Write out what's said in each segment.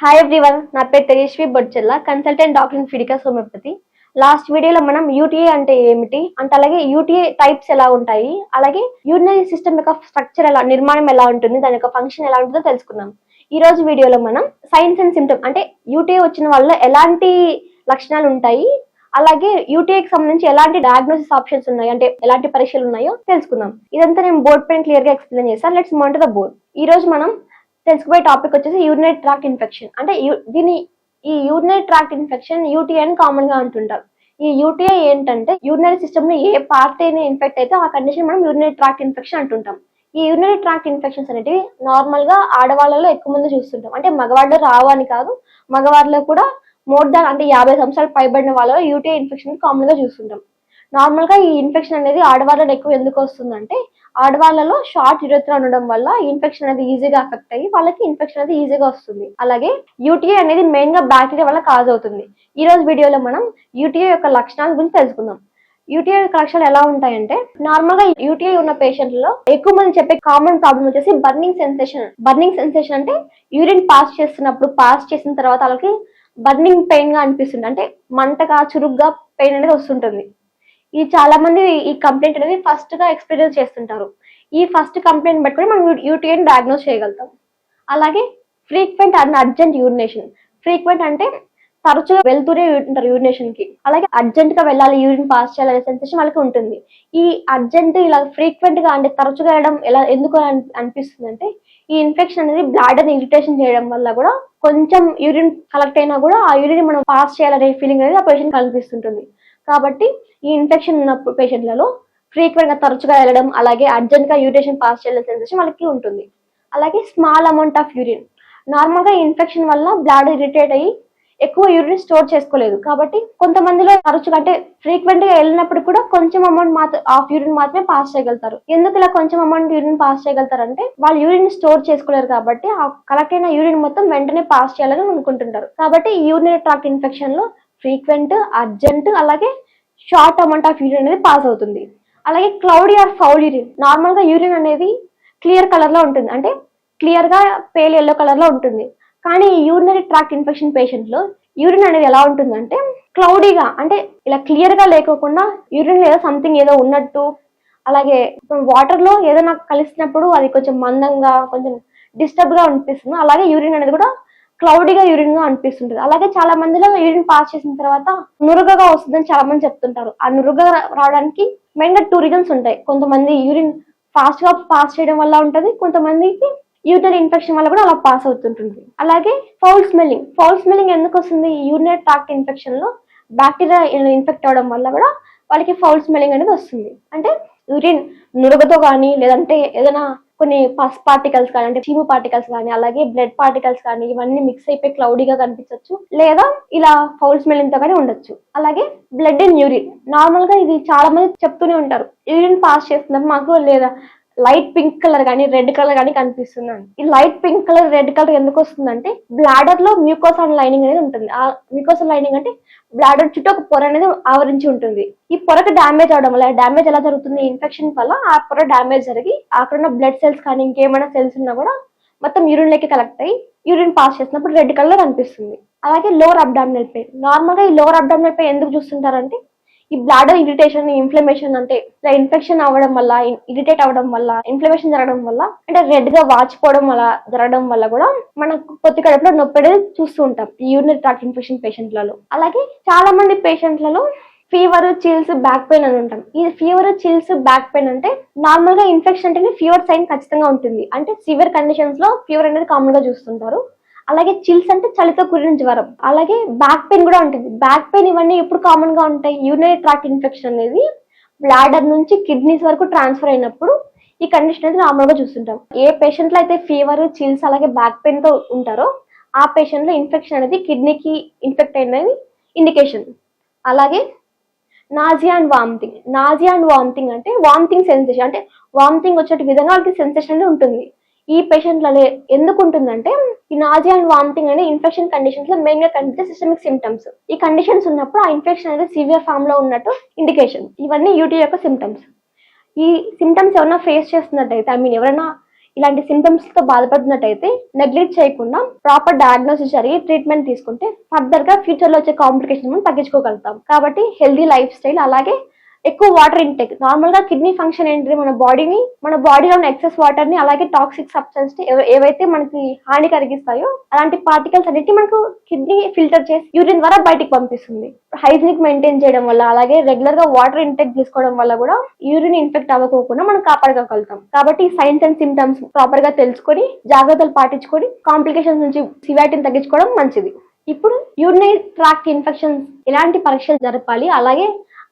Hi everyone నా పేరు Tejaswi Bodchella consultant doctor in Fiticus homeopathy last వీడియోలో మనం యూటీఏ అంటే ఏమిటి? అంటే అలాగే యూటీఏ టైప్స్ ఎలా ఉంటాయి? అలాగే యూరినరీ సిస్టమ్ యొక్క స్ట్రక్చర్ ఎలా నిర్మాణం ఎలా ఉంటుంది? దాని యొక్క ఫంక్షన్ ఎలా ఉంటుందో తెలుసుకున్నాం ఈ రోజు వీడియోలో మనం సైన్స్ అండ్ సిమ్టమ్ అంటే యూటీఏ వచ్చిన వాళ్ళ ఎలాంటి లక్షణాలు ఉంటాయి? అలాగే యూటీఐకి సంబంధించి ఎలాంటి డయాగ్నోసిస్ ఆప్షన్స్ ఉన్నాయి? అంటే ఎలాంటి పరీక్షలు ఉన్నాయో తెలుసుకుందాం. ఇదంతా నేను బోర్డ్ పైన క్లియర్గా ఎక్స్ప్లెయిన్ చేస్తాను లెట్స్ మోన్ ద బోర్డ్ ఈ రోజు మనం తెలుసుకుపోయే టాపిక్ వచ్చేసి యూరినరీ ట్రాక్ట్ ఇన్ఫెక్షన్ అంటే దీని ఈ యూరినరీ ట్రాక్ట్ ఇన్ఫెక్షన్ యూటీఐ అని కామన్గా అంటుంటారు ఈ యూటీఐ ఏంటంటే యూరినరీ సిస్టమ్లో ఏ పార్ట్ అయినా ఇన్ఫెక్ట్ అయితే ఆ కండిషన్ మనం యూరినరీ ట్రాక్ట్ ఇన్ఫెక్షన్ అంటుంటాం. ఈ యూరినరీ ట్రాక్ట్ ఇన్ఫెక్షన్స్ అనేటివి నార్మల్గా ఆడవాళ్ళలో ఎక్కువ మంది చూస్తుంటాం. అంటే మగవాళ్ళు రావు అని కాదు మగవాళ్ళలో కూడా మోర్ దాన్ అంటే యాభై సంవత్సరాలు పైబడిన వాళ్ళలో యూటీఐ ఇన్ఫెక్షన్ కామన్గా చూస్తుంటాం. నార్మల్గా ఈ ఇన్ఫెక్షన్ అనేది ఆడవాళ్ళలో ఎక్కువ ఎందుకు వస్తుందంటే ఆడవాళ్ళలో షార్ట్ యురత్ర ఉండడం వల్ల ఇన్ఫెక్షన్ అనేది ఈజీగా అఫెక్ట్ అయ్యి వాళ్ళకి ఇన్ఫెక్షన్ అనేది ఈజీగా వస్తుంది. అలాగే యూటీఐ అనేది మెయిన్గా బ్యాక్టీరియా వల్ల కాజ్ అవుతుంది. ఈ రోజు వీడియోలో మనం యూటీఐ యొక్క లక్షణాల గురించి తెలుసుకుందాం. యూటీఐ యొక్క లక్షణాలు ఎలా ఉంటాయంటే నార్మల్గా యూటీఐ ఉన్న పేషెంట్లలో ఎక్కువ మంది చెప్పే కామన్ ప్రాబ్లం వచ్చేసి బర్నింగ్ సెన్సేషన్ బర్నింగ్ సెన్సేషన్ అంటే యూరిన్ పాస్ చేస్తున్నప్పుడు పాస్ చేసిన తర్వాత వాళ్ళకి బర్నింగ్ పెయిన్గా అనిపిస్తుంది. అంటే మంటగా చురుగ్గా పెయిన్ అనేది వస్తుంటుంది. ఈ చాలా మంది ఈ కంప్లైంట్ అనేది ఫస్ట్గా ఎక్స్పీరియన్స్ చేస్తుంటారు. ఈ ఫస్ట్ కంప్లైంట్ బట్టి మనం యూటీఐని డయాగ్నోస్ చేయగలుగుతాం. అలాగే frequent and urgent urination frequent అంటే తరచుగా వెళ్తూనే ఉంటారు యూరినేషన్కి. అలాగే అర్జెంట్గా వెళ్ళాలి యూరిన్ పాస్ చేయాలనే సెన్సేషన్ వాళ్ళకి ఉంటుంది. ఈ అర్జెంట్ ఇలా ఫ్రీక్వెంట్గా అంటే తరచుగా వెళ్ళడం ఎలా ఎందుకు అని- అనిపిస్తుంది అంటే ఈ ఇన్ఫెక్షన్ అనేది బ్లాడర్ ఇరిటేషన్ చేయడం వల్ల కూడా కొంచెం యూరిన్ కలెక్ట్ అయినా కూడా ఆ యూరిన్ మనం పాస్ చేయాలనే ఫీలింగ్ అనేది ఆ పేషెంట్ కనిపిస్తుంటుంది కాబట్టి ఈ ఇన్ఫెక్షన్ ఉన్న పేషెంట్లలో ఫ్రీక్వెంట్గా తరచుగా వెళ్ళడం అలాగే అర్జెంట్గా యూరినేషన్ పాస్ చేయడం సెన్సేషన్ వాళ్ళకి ఉంటుంది. అలాగే స్మాల్ అమౌంట్ ఆఫ్ యూరిన్ నార్మల్గా ఇన్ఫెక్షన్ వల్ల బ్లాడ్ ఇరిటేట్ అయ్యి ఎక్కువ యూరిన్ స్టోర్ చేసుకోలేదు. కాబట్టి కొంతమందిలో తరచుగా అంటే ఫ్రీక్వెంట్గా వెళ్ళినప్పుడు కూడా కొంచెం అమౌంట్ మాత్రం ఆఫ్ యూరిన్ మాత్రమే పాస్ చేయగలుగుతారు. ఎందుకు ఇలా కొంచెం అమౌంట్ యూరిన్ పాస్ చేయగలుగుతారు అంటే వాళ్ళు యూరిన్ స్టోర్ చేసుకోలేరు కాబట్టి ఆ కలెక్ట్ అయిన యూరిన్ మొత్తం వెంటనే పాస్ చేయాలని అనుకుంటుంటారు. కాబట్టి ఈ యూరినరీ ట్రాక్ట్ ఇన్ఫెక్షన్లో ఫ్రీక్వెంట్ అర్జెంట్ అలాగే షార్ట్ అమౌంట్ ఆఫ్ యూరిన్ అనేది పాస్ అవుతుంది. అలాగే క్లౌడీ ఆర్ ఫౌల్ యూరిన్ నార్మల్గా యూరిన్ అనేది క్లియర్ కలర్లో ఉంటుంది. అంటే క్లియర్గా పేల్ ఎల్లో కలర్లో ఉంటుంది. కానీ యూరినరీ ట్రాక్ట్ ఇన్ఫెక్షన్ పేషెంట్లో యూరిన్ అనేది ఎలా ఉంటుందంటే క్లౌడీగా అంటే ఇలా క్లియర్గా లేకోకుండా యూరిన్ ఏదో సంథింగ్ ఏదో ఉన్నట్టు అలాగే వాటర్లో ఏదైనా కలిసినప్పుడు అది కొంచెం మందంగా కొంచెం డిస్టర్బ్గా అనిపిస్తుంది. అలాగే యూరిన్ అనేది కూడా క్లౌడీగా యూరిన్గా అనిపిస్తుంటది. అలాగే చాలా మందిలో యూరిన్ పాస్ చేసిన తర్వాత నురుగగా వస్తుందని చాలా మంది చెప్తుంటారు. ఆ నురుగగా రావడానికి మెయిన్గా టూ రీజన్స్ ఉంటాయి. కొంతమంది యూరిన్ ఫాస్ట్గా పాస్ చేయడం వల్ల ఉంటది. కొంతమందికి యూరినరీ ఇన్ఫెక్షన్ వల్ల కూడా అలా పాస్ అవుతుంటుంది. అలాగే ఫౌల్ స్మెల్లింగ్. ఫౌల్ స్మెల్లింగ్ ఎందుకు వస్తుంది? యూరినరీ ట్రాక్ట్ ఇన్ఫెక్షన్లో బ్యాక్టీరియా ఇన్ఫెక్ట్ అవడం వల్ల కూడా వాళ్ళకి ఫౌల్ స్మెల్లింగ్ అనేది వస్తుంది. అంటే యూరిన్ నురగతో కానీ లేదంటే ఏదైనా కొన్ని పస్ పార్టికల్స్ కానీ అంటే చీము పార్టికల్స్ కానీ అలాగే బ్లడ్ పార్టికల్స్ కానీ ఇవన్నీ మిక్స్ అయిపోయి క్లౌడీగా కనిపించవచ్చు లేదా ఇలా ఫౌల్ స్మెల్లింగ్తో కానీ ఉండొచ్చు. అలాగే బ్లడ్ అండ్ యూరిన్ నార్మల్గా ఇది చాలా మంది చెప్తూనే ఉంటారు. యూరిన్ పాస్ చేస్తున్నప్పుడు మాకు లేదా లైట్ పింక్ కలర్ కానీ రెడ్ కలర్ కానీ కనిపిస్తుంది ఈ light pink colour red colour ఎందుకు వస్తుందంటే బ్లాడర్లో అండ్ లైనింగ్ అనేది ఉంటుంది. ఆ మ్యూకోస్ లైనింగ్ అంటే బ్లాడర్ చుట్టూ ఒక పొర అనేది ఆవరించి ఉంటుంది. ఈ పొరకు డ్యామేజ్ అవడం వల్ల డ్యామేజ్ ఎలా జరుగుతుంది? ఇన్ఫెక్షన్ వల్ల ఆ పొర డ్యామేజ్ జరిగి అక్కడ ఉన్న బ్లడ్ సెల్స్ కానీ ఇంకేమైనా సెల్స్ ఉన్నా కూడా మొత్తం యూరిన్ లెక్క కలెక్ట్ అయ్యి యూరిన్ పాస్ చేసినప్పుడు రెడ్ కలర్ కనిపిస్తుంది. అలాగే లోవర్ అబ్డామినల్ పెయిన్ నార్మల్గా ఈ లోవర్ అబ్డామినల్ పెయిన్ ఎందుకు చూస్తుంటారంటే ఈ బ్లాడర్ ఇరిటేషన్ ఇన్ఫ్లమేషన్ అంటే ఇన్ఫెక్షన్ అవ్వడం వల్ల ఇరిటేట్ అవ్వడం వల్ల ఇన్ఫ్లమేషన్ జరగడం వల్ల అంటే రెడ్గా వాచిపోవడం వల్ల జరగడం వల్ల కూడా మనకు పొత్తి కడుపులో నొప్పి అనేది చూస్తూ ఉంటాం యూరినరీ ట్రాక్ట్ ఇన్ఫెక్షన్ పేషెంట్లలో అలాగే చాలా మంది పేషెంట్లలో ఫీవర్ చిల్స్ బ్యాక్ పెయిన్ అని ఉంటాం. ఈ ఫీవర్ చిల్స్ బ్యాక్ పెయిన్ అంటే నార్మల్గా ఇన్ఫెక్షన్ అంటేనే ఫీవర్ సైన్ ఖచ్చితంగా ఉంటుంది. అంటే సివియర్ కండిషన్స్లో ఫీవర్ అనేది కామన్గా చూస్తుంటారు. అలాగే చిల్స్ అంటే చలితో కూడిన జ్వరం. అలాగే బ్యాక్ పెయిన్ కూడా ఉంటుంది. బ్యాక్ పెయిన్ ఇవన్నీ ఎప్పుడు కామన్గా ఉంటాయి? యూరినరీ ట్రాక్ ఇన్ఫెక్షన్ అనేది బ్లాడర్ నుంచి కిడ్నీస్ వరకు ట్రాన్స్ఫర్ అయినప్పుడు ఈ కండిషన్ అయితే నార్మల్గా చూస్తుంటాం. ఏ పేషెంట్లో అయితే ఫీవర్ చిల్స్ అలాగే బ్యాక్ పెయిన్తో ఉంటారో ఆ పేషెంట్లో ఇన్ఫెక్షన్ అనేది కిడ్నీకి ఇన్ఫెక్ట్ అయినది ఇండికేషన్ అలాగే nausea and vomiting nausea and vomiting అంటే వామిటింగ్ సెన్సేషన్ అంటే వామిటింగ్ వచ్చే విధంగా వాళ్ళకి సెన్సేషన్ ఉంటుంది. ఈ పేషెంట్లలో ఎందుకు ఉంటుందంటే ఈ నాజియా అండ్ వామిటింగ్ అనే ఇన్ఫెక్షన్ కండిషన్స్లో మెయిన్గా కనిపించే సిస్టమిక్ సిమ్టమ్స్ ఈ కండిషన్స్ ఉన్నప్పుడు ఆ ఇన్ఫెక్షన్ అనేది సివియర్ ఫామ్లో ఉన్నట్టు ఇండికేషన్ ఇవన్నీ యూటీ యొక్క సిమ్టమ్స్ ఈ సిమ్టమ్స్ ఎవరైనా ఫేస్ చేస్తున్నట్టయితే ఐ మీన్ ఎవరైనా ఇలాంటి సింటమ్స్తో బాధపడుతున్నట్టయితే నెగ్లెక్ట్ చేయకుండా ప్రాపర్ డయాగ్నోసిస్ జరిగి ట్రీట్మెంట్ తీసుకుంటే ఫర్దర్గా ఫ్యూచర్లో వచ్చే కాంప్లికేషన్ మనం తగ్గించుకోగలుగుతాం. కాబట్టి హెల్దీ లైఫ్ స్టైల్ అలాగే ఎక్కువ వాటర్ ఇంటేక్ నార్మల్గా కిడ్నీ ఫంక్షన్ ఏంటి మన బాడీని మన బాడీలో ఉన్న ఎక్సెస్ వాటర్ని అలాగే టాక్సిక్ సబ్స్టెన్స్ని ఏవైతే మనకి హాని కలిగిస్తాయో అలాంటి పార్టికల్స్ అన్నిటి మనకు కిడ్నీ ఫిల్టర్ చేసి యూరిన్ ద్వారా బయటికి పంపిస్తుంది. హైజీనిక్ మెయింటైన్ చేయడం వల్ల అలాగే రెగ్యులర్గా వాటర్ ఇంటేక్ తీసుకోవడం వల్ల కూడా యూరిన్ ఇన్ఫెక్ట్ అవ్వకోకుండా మనం కాపాడగలుగుతాం. కాబట్టి సైన్స్ అండ్ సిమ్టమ్స్ ప్రాపర్గా తెలుసుకొని జాగ్రత్తలు పాటించుకొని కాంప్లికేషన్స్ నుంచి సివాటిని తగ్గించుకోవడం మంచిది. ఇప్పుడు యూరినరీ ట్రాక్ట్ ఇన్ఫెక్షన్స్ ఎలాంటి పరీక్షలు జరపాలి? అలాగే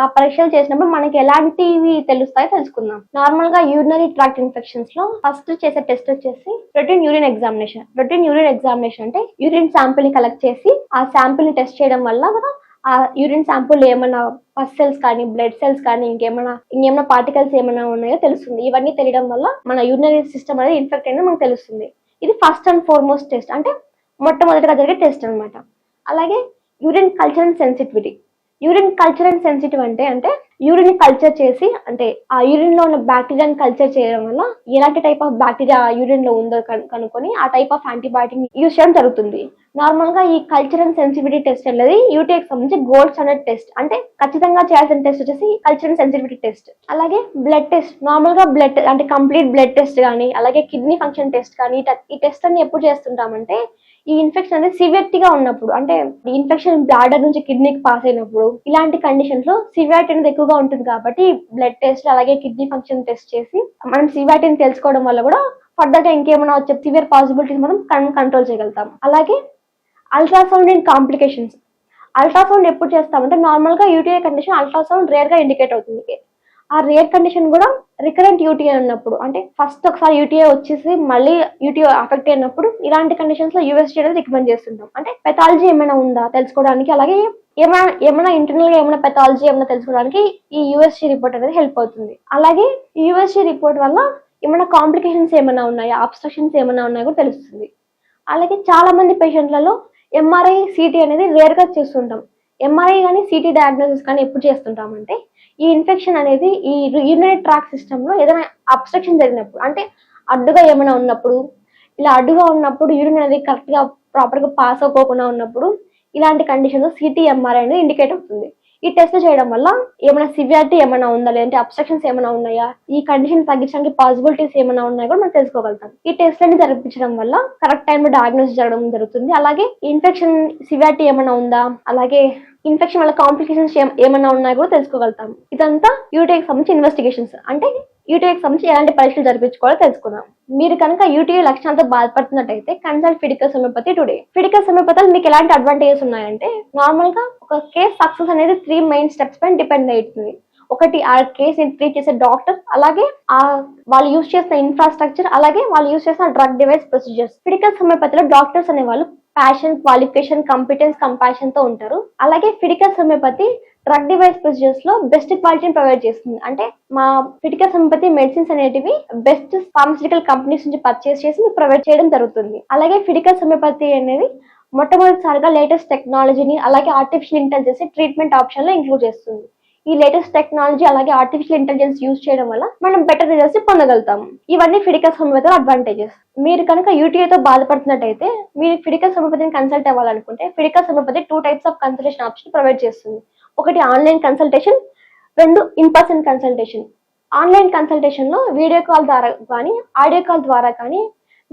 ఆ పరీక్షలు చేసినప్పుడు మనకి ఎలాంటివి తెలుస్తాయో తెలుసుకుందాం. నార్మల్గా యూరినరీ ట్రాక్ట్ ఇన్ఫెక్షన్స్లో ఫస్ట్ చేసే టెస్ట్ వచ్చేసి routine urine examination routine urine examination అంటే యూరిన్ శాంపిల్ని కలెక్ట్ చేసి ఆ శాంపిల్ని టెస్ట్ చేయడం వల్ల కూడా ఆ యూరిన్ శాంపుల్ ఏమైనా పస్ సెల్స్ కానీ బ్లడ్ సెల్స్ కానీ ఇంకేమైనా ఇంకేమైనా పార్టికల్స్ ఏమైనా ఉన్నాయో తెలుస్తుంది. ఇవన్నీ తెలియడం వల్ల మన యూరినరీ సిస్టమ్ అనేది ఇన్ఫెక్ట్ అనేది మనకు తెలుస్తుంది. ఇది ఫస్ట్ అండ్ ఫార్మోస్ట్ టెస్ట్ అంటే మొట్టమొదటిగా జరిగే టెస్ట్ అన్నమాట. అలాగే urine culture and sensitivity urine culture and sensitive అంటే అంటే యూరిన్ కల్చర్ చేసి అంటే ఆ యూరిన్లో ఉన్న బ్యాక్టీరియాని కల్చర్ చేయడం వల్ల ఎలాంటి టైప్ ఆఫ్ బ్యాక్టీరియా యూరిన్లో ఉందో కనుక్కొని ఆ టైప్ ఆఫ్ యాంటీబయాటిక్ యూజ్ చేయడం జరుగుతుంది. నార్మల్గా ఈ కల్చర్ అండ్ సెన్సిటివిటీ టెస్ట్ అనేది యూటీఎక్ సంబంధించి గోల్డ్ స్టాండర్డ్ టెస్ట్ అంటే ఖచ్చితంగా చేయాల్సిన టెస్ట్ వచ్చేసి కల్చర్ అండ్ సెన్సిటివిటీ టెస్ట్ అలాగే బ్లడ్ టెస్ట్ నార్మల్గా బ్లడ్ అంటే కంప్లీట్ బ్లడ్ టెస్ట్ కానీ అలాగే కిడ్నీ ఫంక్షన్ టెస్ట్ కానీ ఈ ఈ టెస్ట్ అన్ని ఎప్పుడు చేస్తుంటామంటే ఈ ఇన్ఫెక్షన్ అనేది సివియర్టీ గా ఉన్నప్పుడు అంటే ఇన్ఫెక్షన్ బ్లాడర్ నుంచి కిడ్నీకి పాస్ అయినప్పుడు ఇలాంటి కండిషన్స్లో సివియారిటీ అనేది ఎక్కువగా ఉంటుంది కాబట్టి బ్లడ్ టెస్ట్ అలాగే కిడ్నీ ఫంక్షన్ టెస్ట్ చేసి మనం సివియారిటీని తెలుసుకోవడం వల్ల కూడా ఫర్దర్గా ఇంకేమైనా వచ్చే సివియర్ పాసిబిలిటీస్ మనం కంట్రోల్ చేయగలుగుతాం. అలాగే అల్ట్రాసౌండ్ అండ్ కాంప్లికేషన్స్ అల్ట్రాసౌండ్ ఎప్పుడు చేస్తామంటే నార్మల్గా యూటీఐ కండిషన్ అల్ట్రాసౌండ్ రేర్గా ఇండికేట్ అవుతుంది. ఆ రేర్ కండిషన్ కూడా రికరెంట్ యూటీఐ ఉన్నప్పుడు అంటే ఫస్ట్ ఒకసారి యూటీఐ వచ్చేసి మళ్ళీ యూటీఐ అఫెక్ట్ అయినప్పుడు ఇలాంటి కండిషన్స్లో యూఎస్టీ అనేది రికమెండ్ చేస్తుంటాం. అంటే పెథాలజీ ఏమైనా ఉందా తెలుసుకోవడానికి? అలాగే ఏమైనా ఏమైనా ఇంటర్నల్గా ఏమైనా పెథాలజీ ఏమైనా తెలుసుకోవడానికి ఈ యూఎస్సీ రిపోర్ట్ అనేది హెల్ప్ అవుతుంది. అలాగే యూఎస్సీ రిపోర్ట్ వల్ల ఏమైనా కాంప్లికేషన్స్ ఏమైనా ఉన్నాయా? అబ్స్ట్రక్షన్స్ ఏమైనా ఉన్నాయో కూడా తెలుస్తుంది. అలాగే చాలా మంది పేషెంట్లలో ఎంఆర్ఐ సిటీ అనేది రేర్గా చేస్తుంటాం. ఎంఆర్ఐ కానీ సిటీ డయాగ్నోసిస్ కానీ ఎప్పుడు చేస్తుంటామంటే ఈ ఇన్ఫెక్షన్ అనేది ఈ యూరినరీ ట్రాక్ సిస్టమ్లో ఏదైనా అబ్స్ట్రక్షన్ జరిగినప్పుడు అంటే అడ్డుగా ఏమైనా ఉన్నప్పుడు ఇలా అడ్డుగా ఉన్నప్పుడు యూరిన్ అనేది కరెక్ట్గా ప్రాపర్గా పాస్ అవ్వకుండా ఉన్నప్పుడు ఇలాంటి కండిషన్లో సిటీ ఎంఆర్ఐ అనేది ఇండికేట్ అవుతుంది. ఈ టెస్ట్ చేయడం వల్ల ఏమైనా సివియారిటీ ఏమైనా ఉందా? లేదంటే అబ్స్ట్రక్షన్స్ ఏమైనా ఉన్నాయా? ఈ కండిషన్ తగ్గించడానికి పాసిబిలిటీస్ ఏమైనా ఉన్నాయో కూడా మనం తెలుసుకోగలుగుతాం. ఈ టెస్ట్ అన్ని జరిపించడం వల్ల కరెక్ట్ టైంలో డయాగ్నోస్ జరగడం జరుగుతుంది. అలాగే ఇన్ఫెక్షన్ సివియారిటీ ఏమైనా ఉందా? అలాగే ఇన్ఫెక్షన్ వల్ల కాంప్లికేషన్స్ ఏమైనా ఉన్నాయో కూడా తెలుసుకోగలుగుతాం. ఇదంతా యూటీఐకి సంబంధించి ఇన్వెస్టిగేషన్స్ అంటే యూటీఐకి సంబంధించి ఎలాంటి పరీక్షలు జరిపించుకోవాలో తెలుసుకుందాం. మీరు కనుక యూటీఐ లక్షణాలతో బాధపడుతున్నట్టయితే consult Fiticus homeopathy today Fiticus హోమియోపతిలో మీకు ఎలాంటి అడ్వాంటేజెస్ ఉన్నాయంటే నార్మల్గా ఒక కేస్ సక్సెస్ అనేది త్రీ మెయిన్ స్టెప్స్ పైన డిపెండ్ అవుతుంది ఒకటి ఆ కేస్ ట్రీట్ చేసే డాక్టర్ అలాగే ఆ వాళ్ళు యూజ్ చేసిన ఇన్ఫ్రాస్ట్రక్చర్ అలాగే వాళ్ళు యూజ్ చేసిన డ్రగ్ డివైస్ ప్రొసీజర్స్ ఫిడికల్ సమయపతిలో డాక్టర్స్ అనేవాళ్ళు ప్యాషన్ క్వాలిఫికేషన్ కంపిటెన్స్ కంపాషన్తో ఉంటారు. అలాగే ఫిడికల్ హోమియోపతి డ్రగ్ డివైస్ ప్రొసీజర్స్లో బెస్ట్ క్వాలిటీని ప్రొవైడ్ చేస్తుంది. అంటే మా ఫిడికల్ హోమియోపతి మెడిసిన్స్ అనేటివి బెస్ట్ ఫార్మసిటికల్ కంపెనీస్ నుంచి పర్చేస్ చేసి మీకు ప్రొవైడ్ చేయడం జరుగుతుంది. అలాగే ఫిడికల్ హోమియోపతి అనేది మొట్టమొదటిసారిగా లేటెస్ట్ టెక్నాలజీని అలాగే ఆర్టిఫిషియల్ ఇంటెలిజెన్స్ ట్రీట్మెంట్ ఆప్షన్లో ఇంక్లూడ్ చేస్తుంది. ఈ లేటెస్ట్ టెక్నాలజీ అలాగే ఆర్టిఫిషియల్ ఇంటెలిజెన్స్ యూజ్ చేయడం వల్ల మనం బెటర్ రిజల్ట్స్ పొందగలుగుతాం. ఇవన్నీ ఫిడికస్ హోమియోపతి అడ్వాంటేజెస్ మీరు కనుక యూటీఐతో బాధపడుతున్నట్టయితే మీరు ఫిడికస్ హోమియోపతిని కన్సల్ట్ అవ్వాలనుకుంటే Fiticus homeopathy two types of consultation option provide చేస్తుంది. ఒకటి ఆన్లైన్ కన్సల్టేషన్ రెండు ఇన్ పర్సన్ కన్సల్టేషన్ ఆన్లైన్ కన్సల్టేషన్లో వీడియో కాల్ ద్వారా కానీ ఆడియో కాల్ ద్వారా కానీ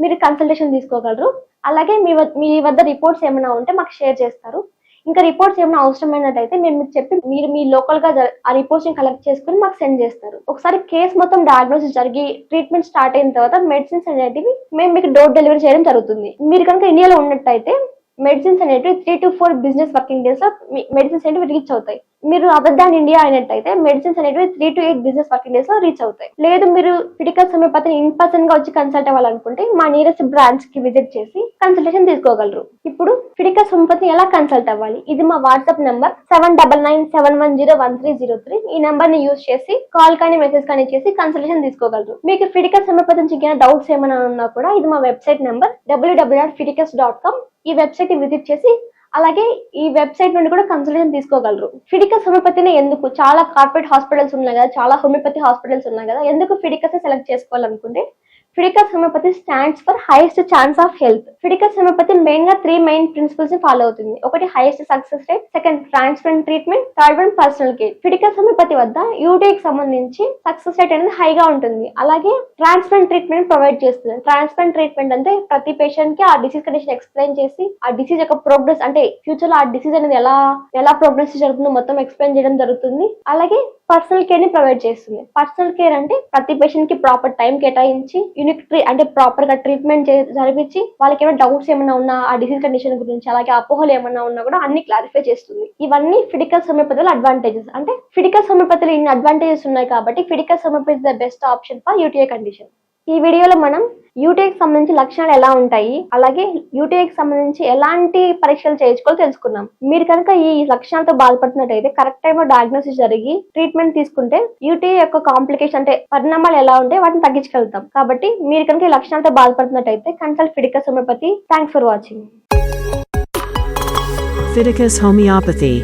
మీరు కన్సల్టేషన్ తీసుకోగలరు. అలాగే మీ వద్ద మీ వద్ద రిపోర్ట్స్ ఏమైనా ఉంటే మాకు షేర్ చేస్తారు. ఇంకా రిపోర్ట్స్ ఏమైనా అవసరమైనట్టయితే మేము మీకు చెప్పి మీరు మీ లోకల్గా ఆ రిపోర్ట్స్ని కలెక్ట్ చేసుకుని మాకు సెండ్ చేస్తారు. ఒకసారి కేసు మొత్తం డయాగ్నోసిస్ జరిగి ట్రీట్మెంట్ స్టార్ట్ అయిన తర్వాత మెడిసిన్స్ అనేటివి మేము మీకు డోర్ డెలివరీ చేయడం జరుగుతుంది. మీరు కనుక ఇండియాలో ఉన్నట్టయితే మెడిసిన్స్ అనేటివి three to four business working డేస్లో మెడిసిన్స్ అనేవి రీచ్ అవుతాయి. మీరు అదర్ ఇండియా అయినట్టయితే మెడిసిన్స్ అనేవి three to eight business working డేస్లో రీచ్ అవుతాయి. లేదు మీరు ఫిటికల్ హోమియోపతిని ఇన్ పర్సన్గా వచ్చి కన్సల్ట్ అవ్వాలనుకుంటే మా నియరెస్ట్ బ్రాంచ్కి విజిట్ చేసి కన్సల్టేషన్ తీసుకోగలరు. ఇప్పుడు ఫిడికల్ హోమియోపతిని ఎలా కన్సల్ట్ అవ్వాలి? ఇది మా WhatsApp number seven double nine seven one zero one three zero three ఈ నెంబర్ని యూజ్ చేసి కాల్ కానీ మెసేజ్ కానీ చేసి కన్సల్టేషన్ తీసుకోగలరు. మీకు ఫిడికల్ హోమియోపతి నుంచి డౌట్స్ ఏమైనా ఉన్నా కూడా ఇది మా website number WWW dot Fiticus dot com ఈ వెబ్సైట్ని విజిట్ చేసి అలాగే ఈ వెబ్సైట్ నుండి కూడా కన్సల్టేషన్ తీసుకోగలరు. ఫిడికస్ హోమియోపతిని ఎందుకు? చాలా కార్పొరేట్ హాస్పిటల్స్ ఉన్నాయి కదా చాలా హోమియోపతి హాస్పిటల్స్ ఉన్నాయి కదా ఎందుకు ఫిడికస్ సెలెక్ట్ చేసుకోవాలనుకుంటే Fiticus homeopathy stands for highest chance of health Fiticus homeopathy మెయిన్గా త్రీ మెయిన్ ప్రిన్సిపల్స్ని ఫాలో అవుతుంది. ఒకటి highest success rate second transparent treatment third one personal care Fiticus homeopathy వద్ద యూటీకి సంబంధించి సక్సెస్ రేట్ అనేది హైగా ఉంటుంది. అలాగే ట్రాన్స్పరెంట్ ట్రీట్మెంట్ ప్రొవైడ్ చేస్తుంది. ట్రాన్స్పరెంట్ ట్రీట్మెంట్ అంటే ప్రతి పేషెంట్కి ఆ డిసీజ్ కండిషన్ ఎక్స్ప్లెయిన్ చేసి ఆ డిసీజ్ యొక్క ప్రోగ్రెస్ అంటే ఫ్యూచర్లో ఆ డిసీజ్ అనేది ఎలా ఎలా ప్రోగ్రెస్ జరుగుతుందో మొత్తం ఎక్స్ప్లెయిన్ చేయడం జరుగుతుంది. అలాగే పర్సనల్ కేర్ని ప్రొవైడ్ చేస్తుంది. పర్సనల్ కేర్ అంటే ప్రతి పేషెంట్కి ప్రాపర్ టైం కేటాయించి యూనిక్ ట్రీ అంటే ప్రాపర్గా ట్రీట్మెంట్ జరిపించి వాళ్ళకి ఏమైనా డౌట్స్ ఏమైనా ఉన్నా ఆ డిసీజ్ కండిషన్ గురించి అలాగే అపోహలు ఏమైనా ఉన్నా కూడా అన్ని క్లారిఫై చేస్తుంది. ఇవన్నీ ఫిడికల్ హోమియోపతిలో అడ్వాంటేజెస్ అంటే ఫిడికల్ హోమియోపతిలో ఇన్ని అడ్వాంటేజెస్ ఉన్నాయి కాబట్టి Fiticus homeopathy the best option for UTI condition ఈ వీడియోలో మనం యూటీఐకి సంబంధించి లక్షణాలు ఎలా ఉంటాయి అలాగే యూటీఐకి సంబంధించి ఎలాంటి పరీక్షలు చేయించుకోవాలో తెలుసుకుందాం. మీరు కనుక ఈ లక్షణాలతో బాధపడుతున్నట్టయితే కరెక్ట్ టైంలో డయాగ్నోసిస్ జరిగి ట్రీట్మెంట్ తీసుకుంటే యూటీఐ యొక్క కాంప్లికేషన్ అంటే పరిణామాలు ఎలా ఉంటే వాటిని తగ్గించగలుగుతాం. కాబట్టి మీరు కనుక ఈ లక్షణాలతో బాధపడుతున్నట్టయితే consult Fiticus homeopathy thanks for watching Fiticus Homeopathy.